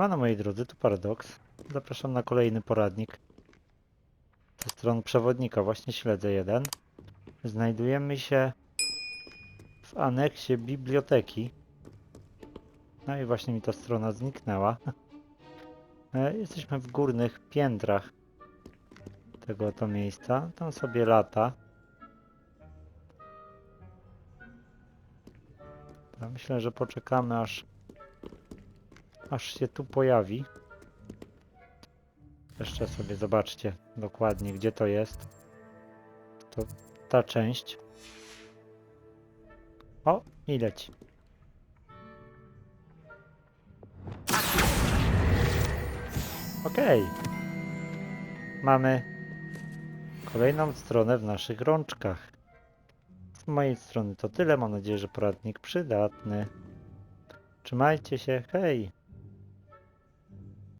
Siemano moi drodzy, tu Paradox. Zapraszam na kolejny poradnik. Ze stron przewodnika, właśnie śledzę jeden. Znajdujemy się w aneksie biblioteki. No i właśnie mi ta strona zniknęła. E, Jesteśmy w górnych piętrach tego oto miejsca. Tam sobie lata. Myślę, że poczekamy aż aż się tu pojawi. Jeszcze sobie zobaczcie dokładnie, gdzie to jest. To ta część. O, i leci. Okej. Mamy kolejną stronę w naszych rączkach. Z mojej strony to tyle. Mam nadzieję, że poradnik przydatny. Trzymajcie się. Hej!